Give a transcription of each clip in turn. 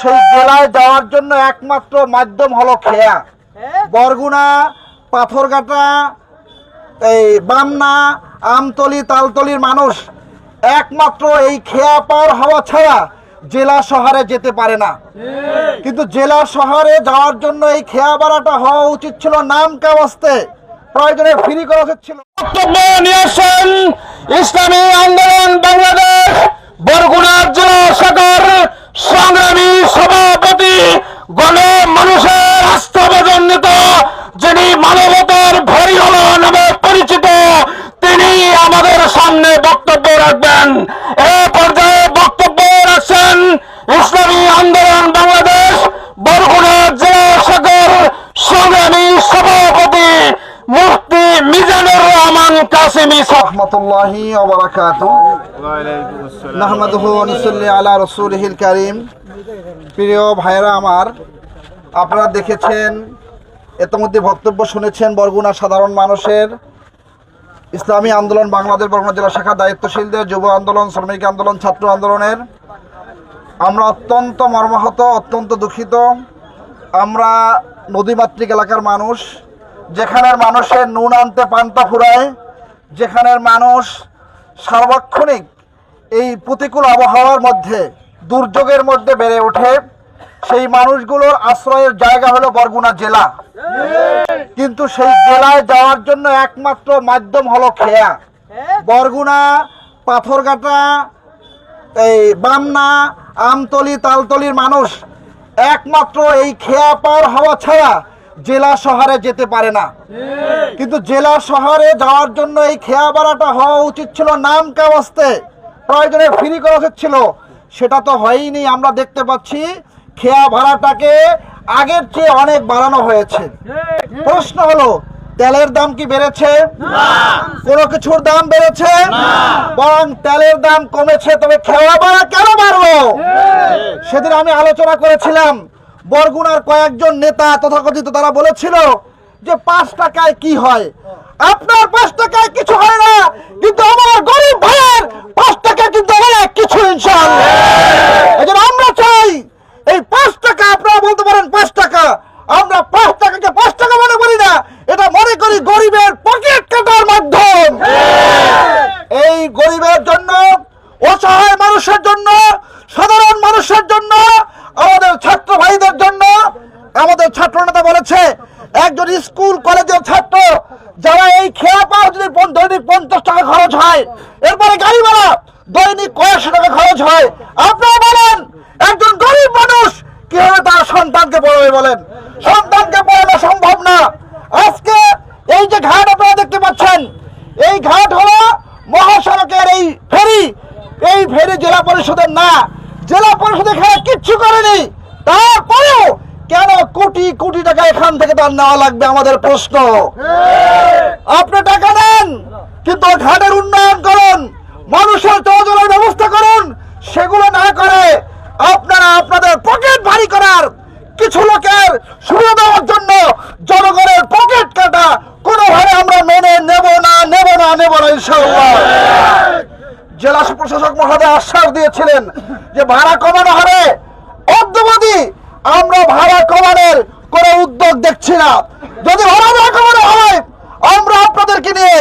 সেই জেলায় যাওয়ার জন্য একমাত্র মাধ্যম হলো খেয়া। বরগুনা পাথরঘাটা এই বামনা আমতলি তালতলির মানুষ একমাত্র এই খেয়া পার হওয়া ছাড়া জেলা শহরে যেতে পারে না। কিন্তু জেলা শহরে যাওয়ার জন্য এই খেয়া ভাড়াটা হওয়া উচিত ছিল নাম কাওয়াস্তে প্রয়োজনে ফ্রি করা উচিত ছিল। বক্তব্য নিয়ে আসেন ইসলামী আন্দোলন বাংলাদেশ বরগুনা জেলা শাখার সংগ্রামী সভাপতি গণ মানুষের আস্থাভাজন নেতা যিনি মানবতার ভারী হল নামে পরিচিত তিনি আমাদের সামনে বক্তব্য রাখবেন এ পর্যায়ে বক্তব্য রাখছেন ইসলামী আন্দোলন বাংলাদেশ বরগুনা জেলা শাখার সংগ্রামী সভাপতি মুফতি প্রিয় ভাইরা আমার, আপনারা দেখেছেন ইতিমধ্যে বক্তব্য শুনেছেন বরগুনা সাধারণ মানুষের। ইসলামী আন্দোলন বাংলাদেশ বরগুনা জেলা শাখা দায়িত্বশীলদের যুব আন্দোলন, শ্রমিক আন্দোলন, ছাত্র আন্দোলনের। আমরা অত্যন্ত মর্মাহত, অত্যন্ত দুঃখিত। আমরা নদীমাতৃক এলাকার মানুষ, যেখানের মানুষের নুন আনতে পান্তা ফুরায় যেখানের মানুষ সার্বক্ষণিক এই প্রতিকূল আবহাওয়ার মধ্যে, দুর্যোগের মধ্যে বেড়ে ওঠে, সেই মানুষগুলোর আশ্রয়ের জায়গা হলো বরগুনা জেলা। কিন্তু সেই জেলায় যাওয়ার জন্য একমাত্র মাধ্যম হলো খেয়া। বরগুনা, পাথরঘাটা, এই বামনা, আমতলি, তালতলির মানুষ একমাত্র এই খেয়া পার হওয়া ছাড়া জেলা শহরে যেতে পারে না। কিন্তু জেলা শহরে যাওয়ার জন্য এই খেয়া ভাড়াটা হওয়া উচিত ছিল নাম কাওয়াস্তে প্রয়োজনে ফ্রি করা উচিত ছিল। সেটা তো হয়নি আমরা দেখতে পাচ্ছি খেয়া ভাড়াটাকে আগের চেয়ে অনেক বাড়ানো হয়েছে। প্রশ্ন হলো তেলের দাম কি বেড়েছে? কোনো কিছুর দাম বেড়েছে? বরং তেলের দাম কমেছে তবে খেয়া ভাড়া কেন বাড়লো? সেদিন আমি আলোচনা করেছিলাম বরগুনার কয়েকজন নেতা তথাকথিত তারা বলেছিল যে পাঁচ টাকায় কি হয়। আপনার পাঁচ টাকায় কিছু হয় না, কিন্তু আমার গরিব ভাইয়ের পাঁচ টাকা কিন্তু অনেক কিছু ইনশাআল্লাহ এজন্য আমরা চাই এই পাঁচ টাকা আপনারা বলতে পারেন পাঁচ টাকা আমরা পাঁচ টাকাকে পাঁচ টাকা মনে করি না এটা মনে করি গরিবের পকেট কাটার মাধ্যম এই গরিবের জন্য অসহায় মানুষের জন্য সাধারণ মানুষের জন্য আমাদের ছাত্র ভাইদের জন্য আমাদের নেতা বলেছে। একজন স্কুল, কলেজের ছাত্র, যারা এই খেয়া পাওয়া যদি দৈনিক পঞ্চাশ টাকা খরচ হয়, এরপরে গাড়ি ভাড়া, দৈনিক কয়েকশো টাকা খরচ হয়। আপনারা বলেন, একজন গরিব মানুষ কীভাবে তার সন্তানকে পড়াবে বলেন? সন্তানকে পড়ানো সম্ভব না। আজকে এই যে ঘাট আপনারা দেখতে পাচ্ছেন, এই ঘাট হলো মহাসড়কের এই ফেরি এই ফেরি জেলা পরিষদের না জেলা পরিষদ এখানে কিচ্ছু করেনি তারপরেও কেন কোটি এখান থেকে তার নেওয়া লাগবে আমাদের প্রশ্ন। আপনি টাকা দেন, কিন্তু ঘাটের উন্নয়ন করুন, মানুষের চলাচলের ব্যবস্থা করুন, সেগুলো না করে আপনারা আপনাদের পকেট ভারী করার কিছু লোকের সুবিধা দেওয়ার জন্য জনগণের পকেট কাটা কোনোভাবে আমরা মেনে নেব না নেব না নেব না, ইনশাআল্লাহ। জেলা প্রশাসক মহোদয় আশ্বাস দিয়েছিলেন যে ভাড়া কমানো হবে। অদ্যবধি আমরা ভাড়া কমানোর কোনো উদ্যোগ দেখছি না। যদি ভাড়া না হয়, আমরা আপনাদেরকে নিয়ে,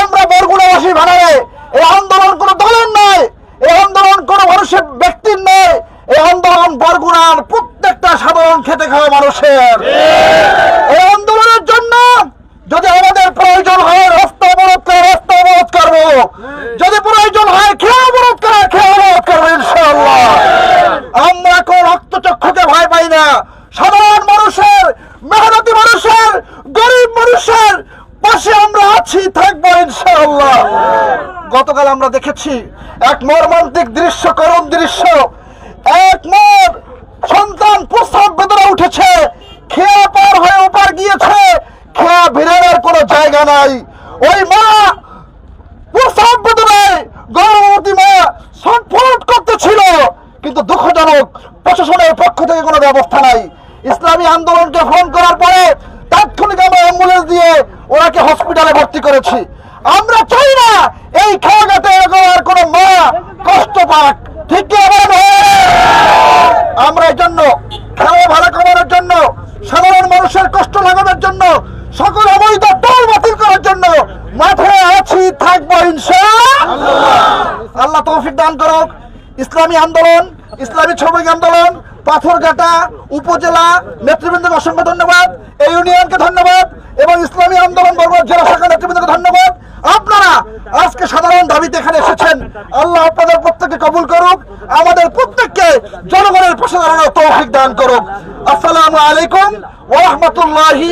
আমরা বরগুনাবাসী ভাড়ায়, এই আন্দোলন কোনো দলের নয়, এই আন্দোলন কোনো মানুষের ব্যক্তির নয়, এই আন্দোলন বরগুনার প্রত্যেকটা সাধারণ খেতে খাওয়া মানুষের এই আন্দোলনের জন্য যদি আমাদের প্রয়োজন হয় রাস্তা অবরোধ করে রাস্তা অবরোধ করব যদি প্রয়োজন হয় খেয়ে অবরোধ করে খেয়ে অবরোধ করব ইনশাআল্লাহ আমরা কোন রক্তচক্ষুকে ভয় পাই না সাধারণ মানুষের মেহনতি মানুষের গরিব মানুষের পাশে আমরা আছি, থাকব ইনশাআল্লাহ। গতকাল আমরা দেখেছি এক মর্মান্তিক দৃশ্য, করুণ দৃশ্য। এক মোর সন্তান প্রস্তাব বেদনা উঠেছে, খেয়া পার হয়ে ওপার গিয়েছে, খেয়া ভিড়ের কোনো জায়গা নাই। ওই মা প্রস্তাব বেদনায় গর্ভবতী মা ছটফট করতেছিল, কিন্তু দুঃখজনক প্রশাসনের পক্ষ থেকে কোনো ব্যবস্থা নাই। ইসলামী আন্দোলনকে ফোন করার পরে তাৎক্ষণিক আমরা অ্যাম্বুলেন্স দিয়ে ওনাকে হসপিটালে ভর্তি করেছি। আমরা চাই না এই এরকম আর কোনো মা কষ্ট পাক। ঠিক আমরা এই জন্য খেলা ভাড়া কমানোর জন্য, সাধারণ মানুষের কষ্ট লাগানোর জন্য, সকল অবৈধ টোল বাতিল করার জন্য মাঠে আছি, থাকব আল্লাহ তৌফিক দান করুক। ইসলামী আন্দোলন, ইসলামী শ্রমিক আন্দোলন, পাথরঘাটা, উপজেলা, নেতৃবৃন্দকে অসংখ্য ধন্যবাদ। এই ইউনিয়নকে ধন্যবাদ। এবং ইসলামী আন্দোলন বরগুনা জেলা শাখা নেতৃবৃন্দকে ধন্যবাদ। আপনারা আজকে সাধারণ দাবিতে এখানে এসেছেন। আল্লাহ আপনাদের প্রত্যেককে কবুল করুক, আমাদের প্রত্যেককে জনগণের পাশে দাঁড়ানোর তৌফিক দান করুক। আসসালামু আলাইকুম ওরহমতুল্লাহি